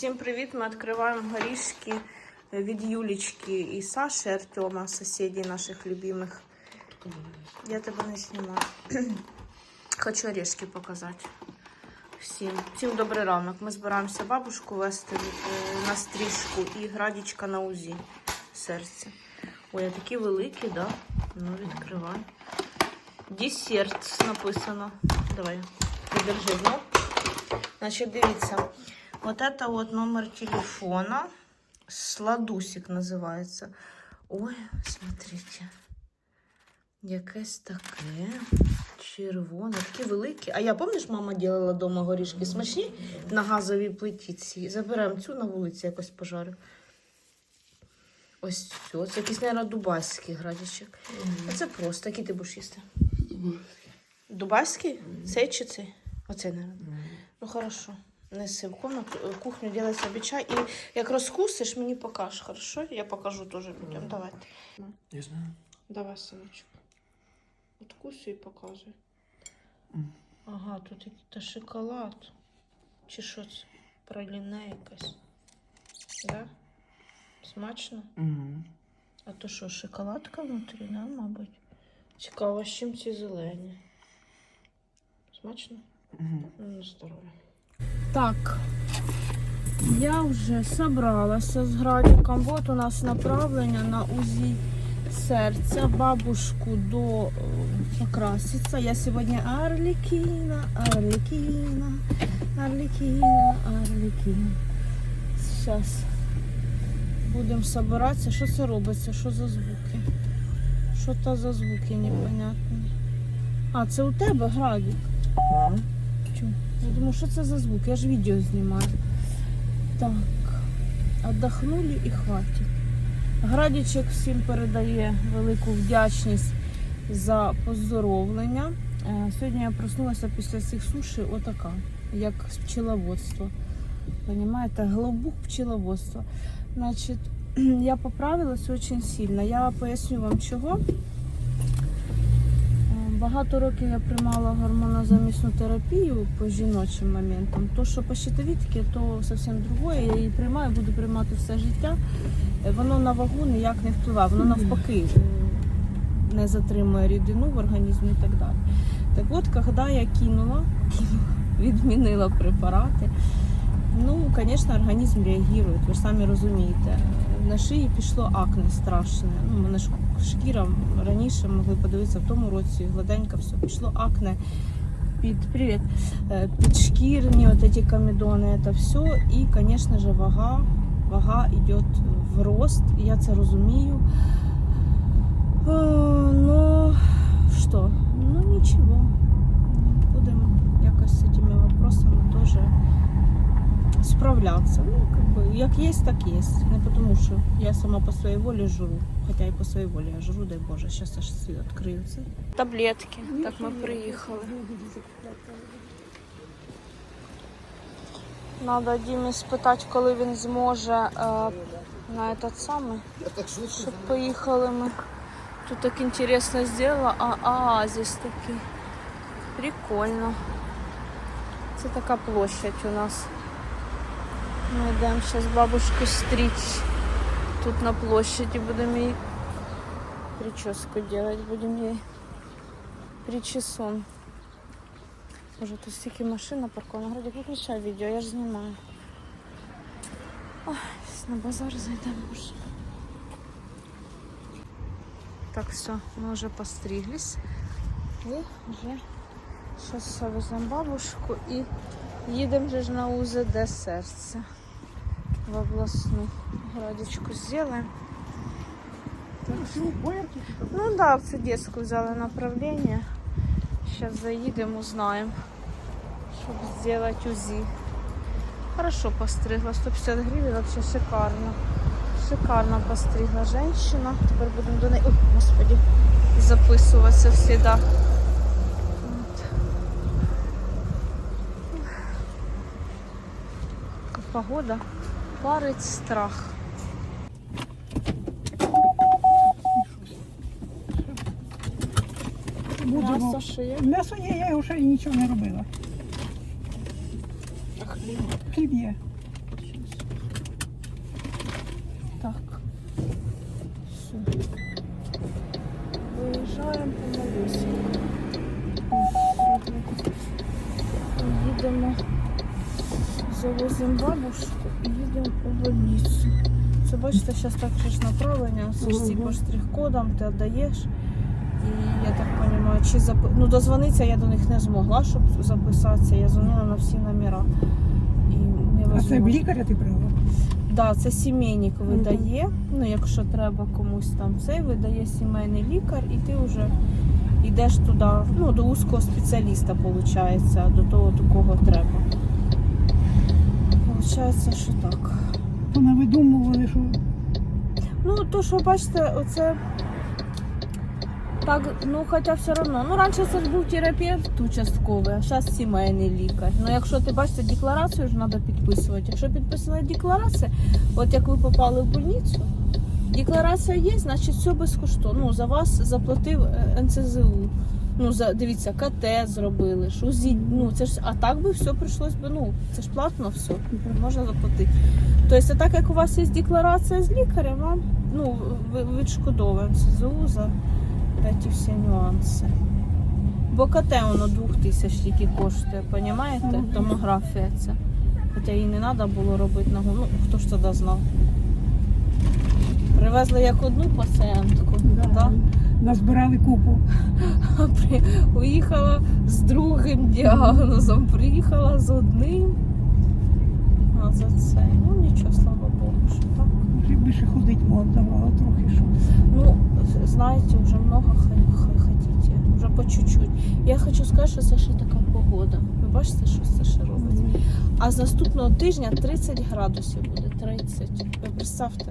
Всім привіт! Ми відкриваємо горішки від Юлічки і Саші Артема, сусідів наших любимих. Я тебе не знімаю. Хочу орешки показати. Всім. Всім добрий ранок. Ми збираємося бабушку вести е, на стрижку і градічка на УЗІ серця. Ой, такі великі, да? Ну, відкривай. Десерт написано. Давай, подержи, ну. Значить, дивіться. Вот это вот номер телефона. Сладусик називається. Ой, смотрите. Якесь таке. Червоне, такі великі. А я пам'ятаєш, мама робила вдома горішки смачні на газовій плиті ці. Заберемо цю на вулиці якось пожарю. Ось все. Це якийсь, мабуть, дубайський градічок. А це просто. Який ти будеш їсти? Дубайський? Цей чи цей? Оцей, мабуть. Ну, хорошо. Неси в комнату, кухню, делай собі чай. І як розкусиш, мені покажеш, хорошо? Я покажу теж людям. Давайте. Я знаю. Давай, синочок. Откусуй і показуй. Ага, тут якийсь шоколад. Чи що це? Праліне якась. Да? Смачно? Угу. А то що, шоколадка внутрі, да, мабуть? Цікаво, з чим ці зелені. Смачно? Угу. Ну, здоров'я. Так, я вже собралася з градиком. Вот у нас направлення на УЗІ серця. Бабушку до е, покраситься. Я сьогодні Арлікіна, Арлікіна, Арлікіна, Арлікіна. Зараз будемо збиратися. Що це робиться? Що за звуки? Що то за звуки непонятні? А, це у тебе градик? Я думаю, що це за звук? Я ж відео знімаю. Так, отдохнули і хватить. Градічек всім передає велику вдячність за поздоровлення. Е, Сьогодні я проснулася після цих суші отака, як з пчеловодства. Понимаєте, глибук пчеловодства. Значить, я поправилась дуже сильно. Я поясню вам чого. Е, Багато років я приймала гормонозамісну терапію по жіночим моментам. То, що по щитовідки, то зовсім другое. Я її приймаю, буду приймати все життя. Е, Воно на вагу ніяк не впливає, воно навпаки е, не затримує рідину в організмі і так далі. Так от, коли я кинула, відмінила препарати, ну, звісно, організм реагує, ви ж самі розумієте. На шиї пішло акне страшне. Ну, мене ж шкіра раніше могли подивитися в тому році, гладенько все. Пішло акне під привіт, під шкірні, от ці комедони, це все. І, звісно ж, вага, вага йде в рост, я це розумію. Е, Ну, що? Ну, нічого. Будемо якось з цими вопросами теж справлятися. Ну, как бы, як є, так є. Не тому, що я сама по своїй волі жру. Хоча і по своїй волі я жру, дай Боже, зараз аж світ відкриється. Таблетки. Так ми приїхали. Надо Дімі спитати, коли він зможе е, на этот самий, щоб поїхали ми. Тут так інтересно зробила, а оазис такий. Прикольно. Це така площадь у нас. Ми йдемо зараз бабушку стричь. Тут на площади будемо їй прическу делать, будемо їй причесон. Боже, тут стільки машин напарковано. Градик, виключай відео, я ж знімаю. Ой, на базар зайдемо може. Так, все, ми вже постриглись. І вже зараз веземо бабушку і їдемо ж на УЗД серця. В областну градичку сделаем. Ну да, в детскую взяли направление. Сейчас заедем, узнаем, чтобы сделать УЗИ. Хорошо постригла, 150 гривен, вообще шикарно. Шикарно постригла женщина. Теперь будем до неї, ой, господи, записуватися всегда. От. Яка Погода парить страх. Будемо. М'ясо ще є? М'ясо є, я його ще нічого не робила. А хліб? Хліб є. Так. Все. Виїжджаємо помалюсінько. Їдемо, завозимо бабушку. Бачите, зараз так же ж направлення, це ж ці по штрих-кодам ти віддаєш. І я так розумію, чи зап... ну, дозвонитися я до них не змогла, щоб записатися. Я дзвонила на всі номера. І А це в лікаря ти брала? Да, це сімейник видає. Ну, якщо треба комусь там цей, видає сімейний лікар, і ти вже йдеш туди, ну, до узкого спеціаліста, виходить, до того, до кого треба. Получається, що так. То не видумували, що Ну, то, що бачите, оце. Так, ну хоча все одно. Ну, раніше це ж був терапевт участковий, а зараз сімейний лікар. Ну, якщо ти бачите, декларацію ж треба підписувати. Якщо підписана декларація, от як ви попали в больницю, декларація є, значить все безкоштовно. Ну, за вас заплатив е, НЦЗУ. Ну, за, дивіться, КТ зробили, ж УЗІ, ну це ж, а так би все прийшлось би, ну, це ж платно все, можна заплатити. Тобто, так як у вас є декларація з лікарем, вам ну, ви- відшкодовує НСЗУ за ці всі нюанси. Бо КТ воно 2000 тільки коштує, розумієте? Томографія ця. Хоча її не треба було робити на. Ну, хто ж тоді знав. Привезли як одну пацієнтку, да, да? Назбирали купу. уїхала з другим діагнозом, приїхала з одним. А за це. Ну нічого, слава Богу, що так. Вже більше ходить давала трохи що. Ну, знаете, уже много х- х- хотите, уже по чуть-чуть. Я хочу сказати, що це ще така погода. Ви бачите, що це ще робиться? А з наступного тижня 30 градусів буде, 30. Ви представте,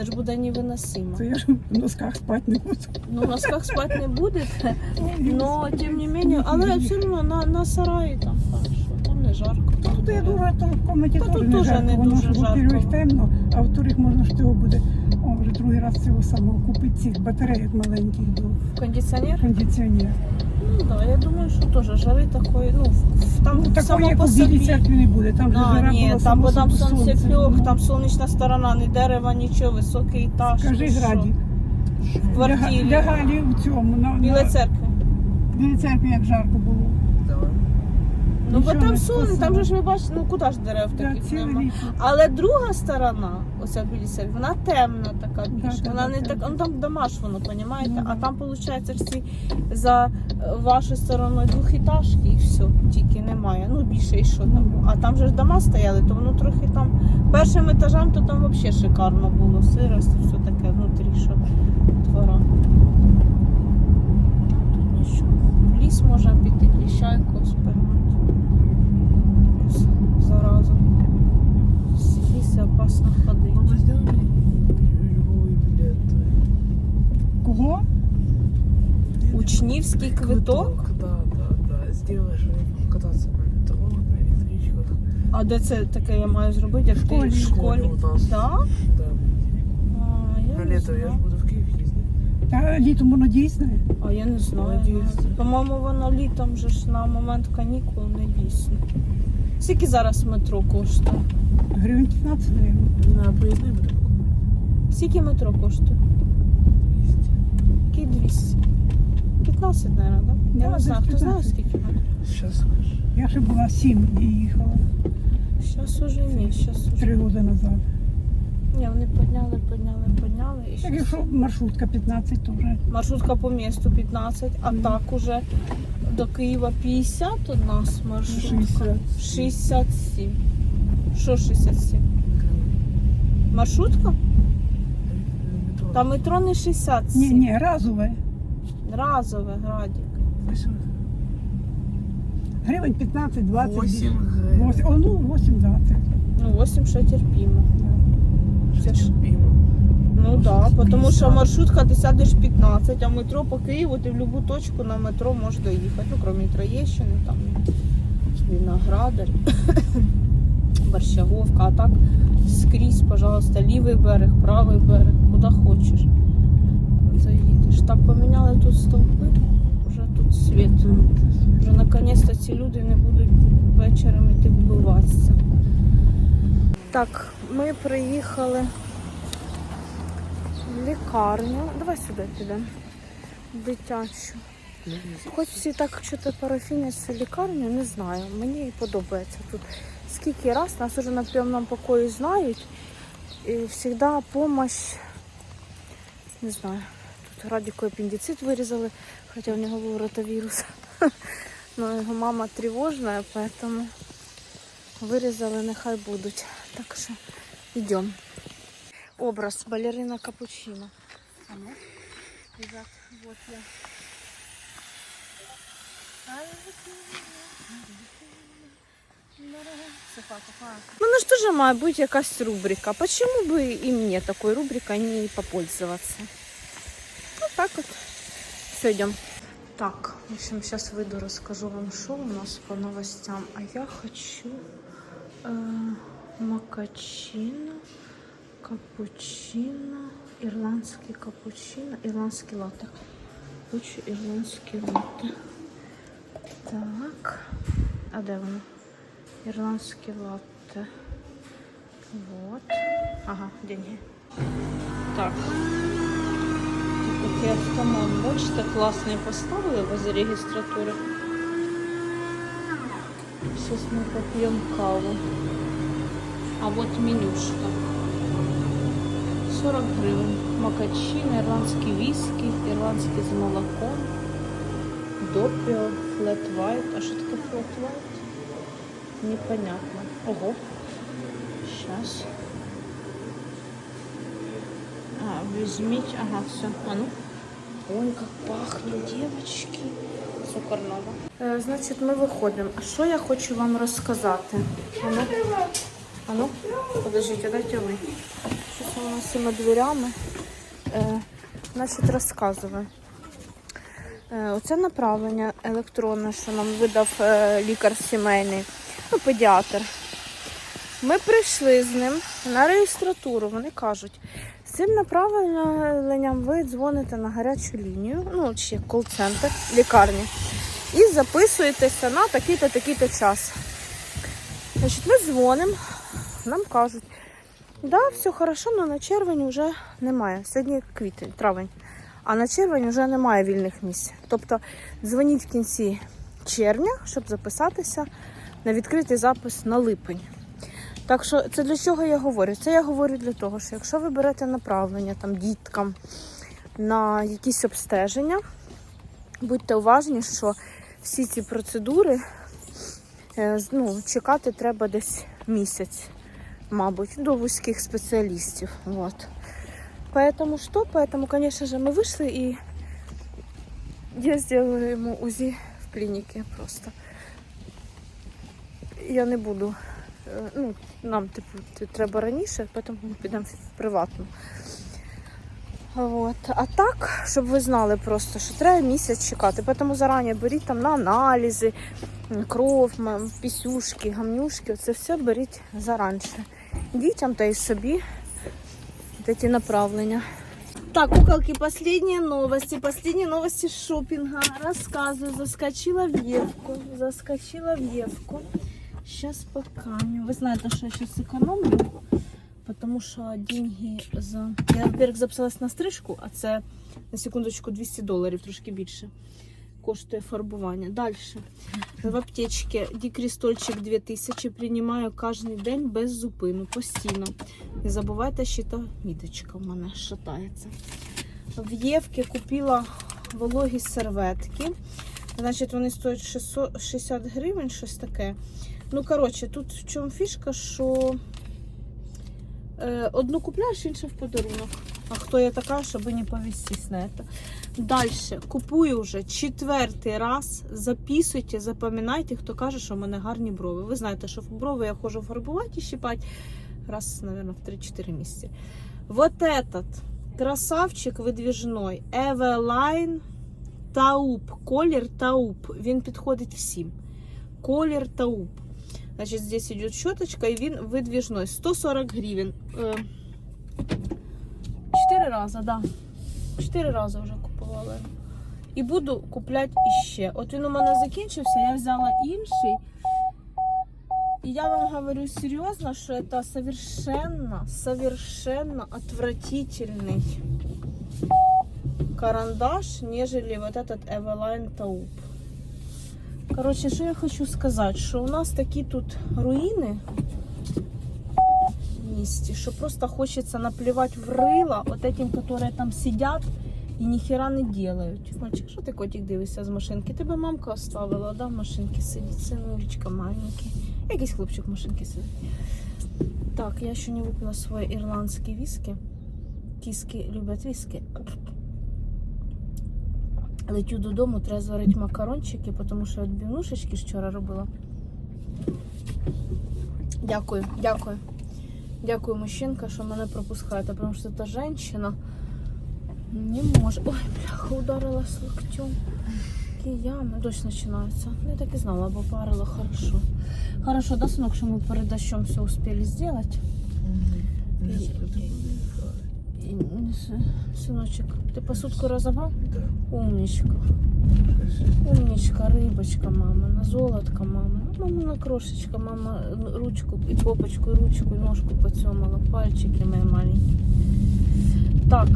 це ж буде невиносимо. Це я ж в носках спати не буду. Ну, в носках спати не будете, но тим не менее, але все одно на, на сараї там хорошо, там не жарко. Там Тут я думаю, там в комнаті Та теж тут не теж жарко. не Воно дуже ж, во-первых, жарко. темно, а во-вторых, можна ж цього буде. О, вже другий раз цього самого купити цих батареїк маленьких до Кондиціонер? кондиціонера. Ну да, я думаю, що теж жари такої, ну, в- там Ну, такої, само як по у Білій собі. церкві не буде. Там же А, жара ні, була там, бо там собі сонце. сонцепьок, Ну, там сонячна сторона, ні дерева, нічого, високий етаж. Скажи, ну що? Граді, В квартирі. ля- лягалі в цьому, на, Біля на церкви. Білій церкві, як жарко було. Ну, бо Нічого там не сон, там же ж ви бачите, ну куди ж дерев Да, таких ціле нема. літо. Але друга сторона, оця біля церкви, вона темна така більше. вона не так, ну там дома ж воно, понімаєте? Ну, А там виходить ці за е, вашою стороною двохітажки і все, тільки немає. Ну більше і що там. Ну, А там же ж дома стояли, то воно трохи там першим етажам, то там взагалі шикарно було. Сирость, і все таке внутрі, що двора. Тут нічого. В ліс можна піти, кліщайку спіймати. Зараза. В опасно ходити. Кого? Учнівський квиток? Да, да, да. Я кататься на метро, на электричках. А де це таке я маю зробити? Як В ти в школі? у нас. Да? Да. А, я На не лето я знаю. же буду в Киев ездить. Та літом воно дійсне. А я не знаю. Молодець. По-моєму, воно літом же ж на момент канікул не дійсно. Скільки зараз метро коштує? Гривень 15, мабуть. На буду покупать. Скільки метро коштує? 200. Який 200? 15, мабуть, да? Я не знаю, хто знає скільки метро? Сейчас скажешь. Я ще була 7 і їхала Зараз уже ні, зараз уже. 3 роки назад. Ні, вони підняли, підняли, підняли. І Так щас- якщо маршрутка 15, то вже Маршрутка по місту 15, а так уже до Києва 50 у нас маршрутка. 67. Що 67? Маршрутка? Метро. Та метро не 67. Ні, ні, разове. Разове, Градік. Гривень 15, 20. 8 Восім- О, ну, 8, да. Це, Ну, 8 ще терпімо. ж- терпимо. Ну так, да, тому що маршрутка ти сядеш 15, а метро по Києву ти в будь-яку точку на метро можеш доїхати. Ну, крім Троєщини, там Виноградар, Борщаговка, а так скрізь, пожалуйста, лівий берег, правий берег, куди хочеш. Заїдеш. Так поміняли тут стовпи, вже тут світ. Вже наконець-то ці люди не будуть вечором іти вбиватися. Так, ми приїхали лікарню. Давай сюди підемо. Дитячу. Хоч всі так що-то парафіняться лікарню, не знаю. Мені подобається тут скільки раз нас уже на прийомному покої знають. І завжди допомога, не знаю, тут Радіку апендицит вирізали, хоча в нього був ротавірус. Ну, його мама тривожна, поэтому вирізали, нехай будуть. Так що йдемо. Образ балерина капучино. А ну, ребят, вот я. Ну, ну что же має бути якась рубрика. Почему бы и мне такой рубрикой не попользоваться? Вот так вот. Все, идем. Так, в общем, сейчас выйду, расскажу вам, что у нас по новостям. А я хочу э, макачино, капучино, ирландский капучино, ирландский латте. Хочу ирландский латте. Так, а де воно? Ірландське латте. Вот. Ага, деньги. Так. Такий автомат, бачите, класний поставили возле регістратури. Сейчас мы попьем каву. А вот менюшка. 40 гривен. Макачин, ирландский виски, ирландский с молоком. Допио, флет white. А что такое флет white? Непонятно. Ого. Сейчас. А, возьмите. Ага, все. А ну. Ой, как пахнет, девочки. Сукарнова. Е, значить, ми виходимо. А що я хочу вам розказати? А ну, а ну, подождіть, дайте ви. Щось у нас з цими дверями. Е, значить, розказую. Е, Оце направлення електронне, що нам видав е, лікар сімейний, ну, педіатр. Ми прийшли з ним на реєстратуру. Вони кажуть, з цим направленням ви дзвоните на гарячу лінію, ну чи кол-центр лікарні, і записуєтеся на такий-то такий-то час. Значить, ми дзвонимо, нам кажуть, да, все хорошо, але на червень вже немає. Сьогодні квітень, травень. А на червень вже немає вільних місць. Тобто дзвоніть в кінці червня, щоб записатися на відкритий запис на липень. Так що це для чого я говорю? Це я говорю для того, що якщо ви берете направлення там діткам на якісь обстеження, будьте уважні, що всі ці процедури е, ну, чекати треба десь місяць, мабуть, до вузьких спеціалістів. Вот. Поэтому что? Поэтому, конечно же, мы вышли и я сделала ему УЗИ в клинике просто. Я не буду. е, Ну, нам типу т- треба раніше, потім ми підемо в приватну. От. А так, щоб ви знали просто, що треба місяць чекати. Тому зарані беріть там на аналізи, м, кров, м, пісюшки, гамнюшки. Це все беріть заранше. Дітям та й собі эти направления. Так, куколки, последние новости. Последние новости с шопинга. Рассказываю. Заскочила в Евку. Заскочила в Евку. Сейчас поканю. Вы знаете, что я сейчас экономлю. Потому что деньги за... Я, во-первых, записалась на стрижку, а це, на секундочку, 200 доларів, трошки більше. Коштує фарбування. Далі. В аптечці дікрістольчик 2000 приймаю кожен день без зупину, постійно. Не забувайте, що та міточка в мене шатається. В Євки купила вологі серветки. Значить, вони стоять 600, 60 гривень, щось таке. Ну, коротше, тут в чому фішка, що е, одну купляєш, іншу в подарунок. А хто я така, щоб не повестись на це. Далі купую вже четвертий раз. Записуйте, запам'ятайте, хто каже, що в мене гарні брови. Ви знаєте, що брови я ходжу фарбувати і щипати раз, наверное, в 3-4 місяці. Вот этот красавчик видвіжной Eveline Taup. Колір Taup. Він підходить всім. Колір Taup. Значить, здесь идет щеточка, і він видвіжной. 140 гривень. Е, Чотири рази, да. Чотири рази вже купувала. І буду купляти іще. От він у мене закінчився, я взяла інший. И я вам говорю серьезно, что это совершенно, совершенно отвратительный карандаш, нежели вот этот Eveline Taupe. Коротше, що я хочу сказати, що у нас такі тут руїни місті, що просто хочеться наплевать в рила от этим, которые там сидять і ніхера не делають. Мальчик, що ти котик дивишся з машинки? Тебе мамка оставила, да, в машинці сидить, синулечка маленький. Якийсь хлопчик в машинці сидить. Так, я ще не випила своє ірландське віскі. Кіски люблять віскі. Летю додому, треба зварити макарончики, тому що відбивнушечки ж вчора робила. Дякую, дякую. Дякую, мужчинка, що мене пропускаєте, тому що та жінка не може. Ой, бляха, ударилась локтем. Кияма. ями. Дощ починається. Ну, я так і знала, бо парила хорошо. Хорошо, да, сынок, що ми перед дощом все успіли зробити? Не ты І, м, ти посудку розобрав? Да. Умничка. Умничка, рибочка, мама, на золотка, мама. Мама на крошечка, мама ну, ручку, і попочку, і ручку, і ножку поцьомала, пальчики мої маленькі. Так,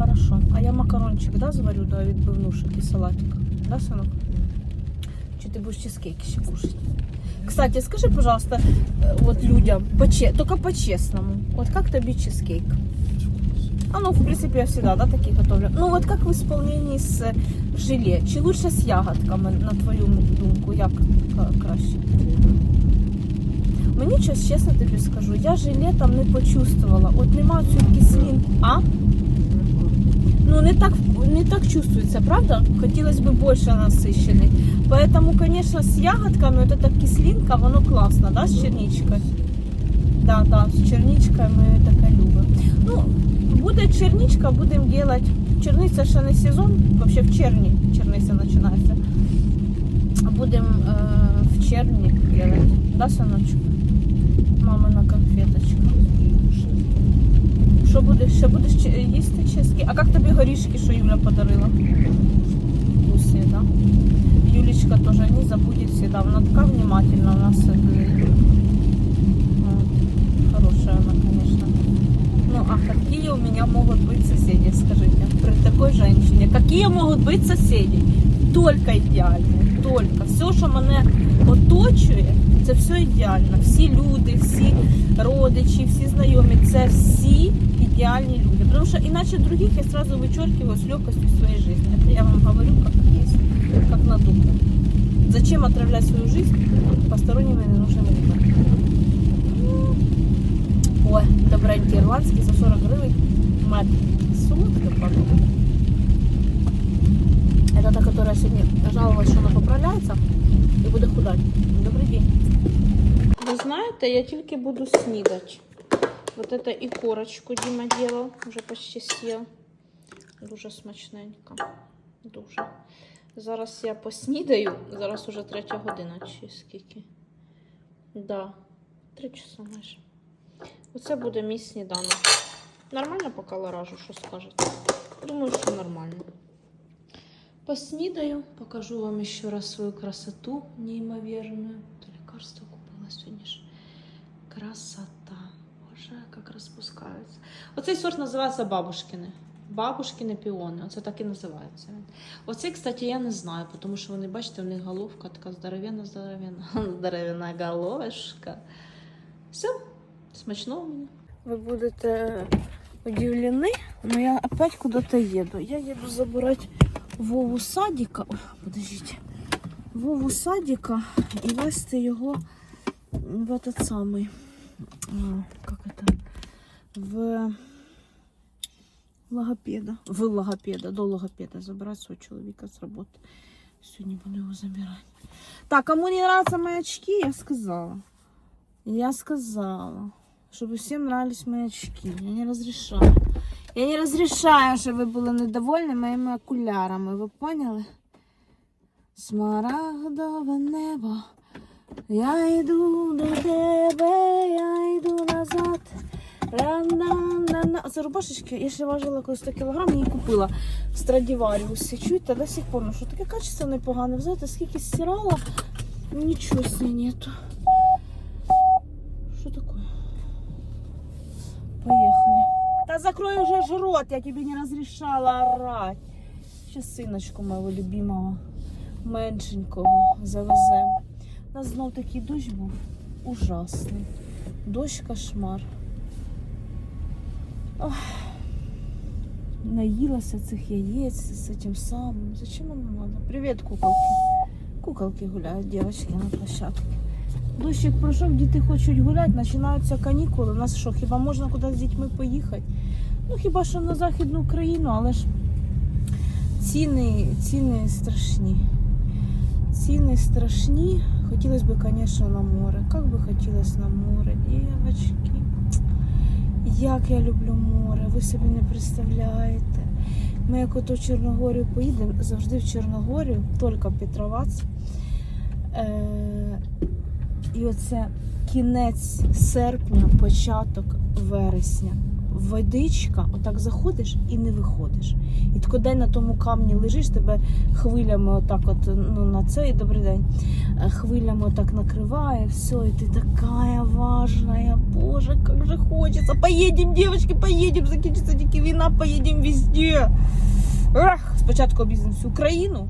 хорошо. А я макарончик, да, зварю, да, відбивнушек і салатик. Да, синок? Чи ти будеш чизкейк ще кушать? Кстати, скажи, пожалуйста, э, вот людям, только по-честному, вот как тобі чизкейк? А ну, в принципе, я всегда, да, такие готовлю. Ну, вот как в исполнении с э, желе? Чи лучше з ягодками, на твою думку, як ка- краще? Мені щось чесно тобі скажу, я желе там не почувствувала. От нема цю кислинку. А? Ну, не так, не так чувствуется, правда? Хотелось бы больше насыщенный. Поэтому, конечно, с ягодками вот эта кислинка, воно классно, да, с черничкой? Да, да, з черничкою ми таке любимо. Ну, буде черничка, будемо делать. Черниця ще не сезон, вообще в червні черниця починається. Будемо е, в червні делать. Да, синочок? Мамина конфеточка. Що будеш? Ще будеш чи- їсти чески? А як тобі горішки, що Юля подарила? Усі, да? Юлечка тоже не забудет всегда. Она такая внимательна у нас. э, вот. Хорошая она, конечно. Ну, а какие у меня могут быть соседи, скажите, при такой женщине? Какие могут быть соседи? Только ідеальні, только. Все, що мене оточує, це все ідеально. Всі люди, всі родичі, всі знайомі, це всі ідеальні люди. Потому что иначе других я сразу вычеркиваю с легкостью своей жизни. Это я вам говорю как есть, как на духу. Зачем отравлять свою жизнь посторонними ненужными людьми? Ой, добренький ирландский за 40 гривен мед. Солодкая подруга. Это та, которая сегодня жаловалась, що вона поправляється і буде худати. Добрий день. Ви знаєте, я тільки буду снідати. Вот это і корочку Діма делал, вже почти съел. Дуже смачненько. Дуже. Зараз я поснідаю. Зараз уже третя година чи скільки. Да, три часа майже. Оце буде мій сніданок. Нормально по калоражу, що скажете? Думаю, що нормально. Поснідаю, покажу вам ще раз свою красоту неймовірну. То лекарство купила сьогодні ж. Красота. Боже, як розпускаються. Оцей сорт називається бабушкини. Бабушкини піони. Оце так і називається. Оцей, кстати, я не знаю, тому що вони, бачите, у них головка така здоровенна, здоровенна. Здоровенна головешка. Все, смачного мені. Ви будете удивлены, но я опять куда-то еду. Я еду забирать Вову з садика. Ой, подождите. Вову з садика і вести його в этот самый. а, Как это? В логопеда. В логопеда, до логопеда. Забрать свого чоловіка з роботи. Сьогодні буду його забирати. Так, кому не нравятся мои очки, я сказала. Я сказала, чтобы всем нравились мои очки. Я не разрешаю. Я не разрешаю, щоб ви були недовольні моїми окулярами. Ви поняли? Смарагдове небо. Я йду до тебе, я йду назад. Це рубашечки, я ще важила коли 100 кг, її купила Страдіваріусі. Чуєте, до сих пор, ну що таке качество непогане. Знаєте, скільки стирала, нічого з нету. Да закрой уже ж рот, я тебе не разрешала орать. Сейчас сыночку моего любимого меншенького завеземо. У нас знов такий дощ був ужасний. Дощ кошмар. Ох. Наїлася цих яєць з цим самим. Зачем воно надо? Привіт, куколки. Куколки гуляють, дівчатки на площадку. Дощик пройшов, діти хочуть гуляти, починаються канікули. У нас що, хіба можна кудись з дітьми поїхати? Ну хіба що на Західну Україну, але ж ціни, ціни страшні. Ціни страшні. Хотілося б, звісно, на море. Як би хотілося на море, дівчатки. Як я люблю море, ви собі не представляєте. Ми як ото в Чорногорію поїдемо, завжди в Чорногорію, тільки Петровац. Е- і оце кінець серпня, початок вересня. Водичка, отак заходиш і не виходиш. І тако день на тому камні лежиш, тебе хвилями отак от, ну на цей добрий день, е, хвилями отак накриває, все, і ти така важная, боже, як же хочеться. Поїдемо, дівчатки, поїдемо, закінчиться тільки війна, поїдемо везде. Ах, спочатку об'їздимо всю Україну,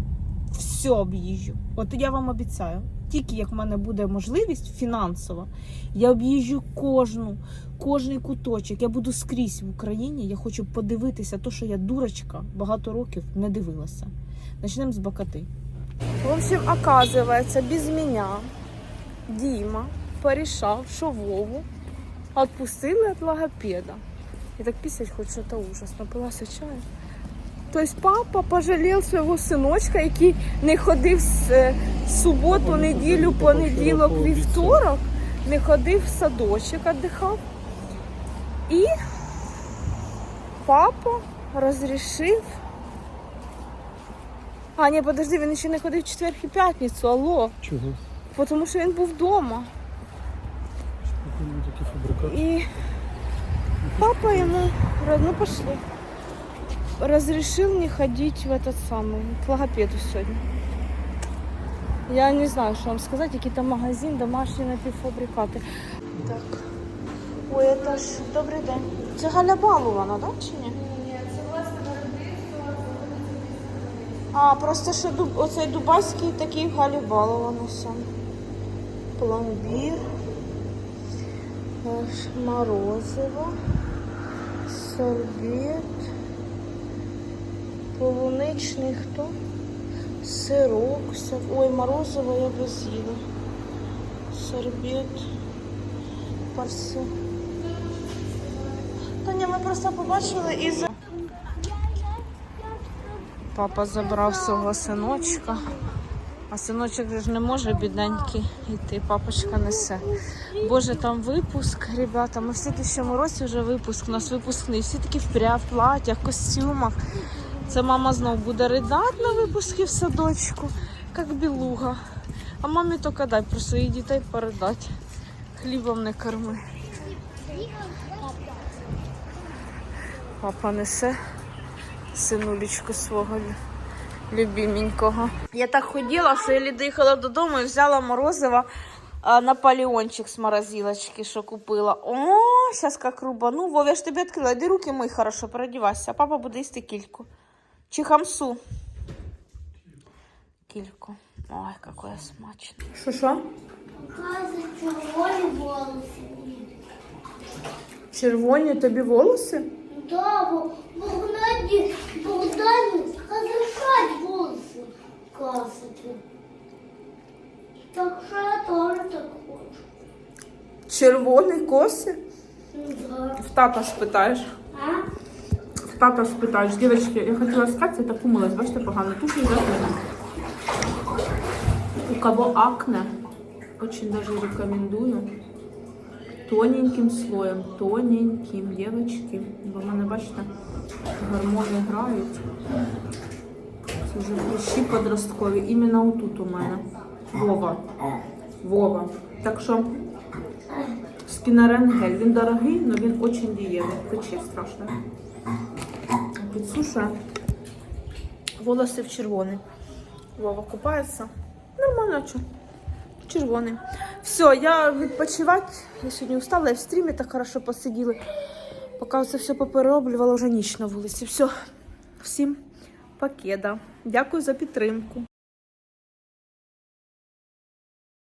все об'їжджу. От я вам обіцяю. Тільки як в мене буде можливість фінансова, я об'їжджу кожну, кожний куточок. Я буду скрізь в Україні. Я хочу подивитися, то, що я дурочка багато років не дивилася. Начнемо з бакати. В общем, оказывается, без меня Дима порішав, що Вову відпустили від логопеда. І так пісять хоч що то ужас, напилася чаю. Тобто папа пожалів свого синочка, який не ходив з е, суботу, неділю, понеділок, вівторок, не ходив в садочок, віддихав. І папа розрішив. А, ні, подожди, він ще не ходив в четвер і п'ятницю, алло. Чого? Тому що він був вдома. И папа ему, говорит, ну пошли, разрешил не ходить в этот самый, к логопеду сегодня. Я не знаю, что вам сказать, який там магазин, домашні напівфабрикати. Так. Ой, это ж добрий день. Це Галя Балувана, да, чи ні? Ні, це власне А, просто що дуб, оцей дубайський такий Галі Балувана сам. Пломбір. Аж морозиво, сорбет, полуничний хто? Сирок, вся- ой, морозиво я би з'їла. Сорбет, парси. Та ні, ми просто побачили і за... Папа забрав свого синочка. А синочок же ж не може бідненький йти, папочка несе. Боже, там випуск, ребята. Ми в слідчому році вже випуск. У нас випускний. Всі такі в платях, костюмах. Це мама знов буде ридати на випуски в садочку, як білуга. А мамі тільки дай про своїх дітей передати. Хлібом не корми. Папа несе синулечку свого любименького. Я так ходила, що я доїхала додому і взяла морозиво Наполеончик з морозилочки, що купила. О, зараз як рубану. Я ж тобі відкрила. Іди руки мої хорошо, переодівайся. А папа буде їсти кільку. Чи хамсу. Кільку. Ой, какое смачно. Що що? Каза червоні волоси. Червоні тобі волоси? Да, бо Богдані, Богдані розрішать волоси красити. Так що я теж так хочу. Червоні коси? Да. В тата спитаєш. А? Тата спитаєш. Дівчатки, я хотіла сказати, так умилась, бачите, погано. Тут не записано. У кого акне, очень даже рекомендую. Тоненьким слоєм, тоненьким, дівчатки. Бо в мене, бачите, гормони грають. Це вже прищі подросткові. Іменно отут у мене. Вова. Вова. Так що Скінарен гель. Він дорогий, але він дуже дієвий. Пече страшно. Підсушує. Волоси в червоний. Вова купається. Нормально, що? Червоний. Все, я відпочивати. Я сьогодні устала, я в стрімі так хорошо посиділи. Поки це все поперероблювала, вже ніч на вулиці. Все. Всім покеда. Дякую за підтримку.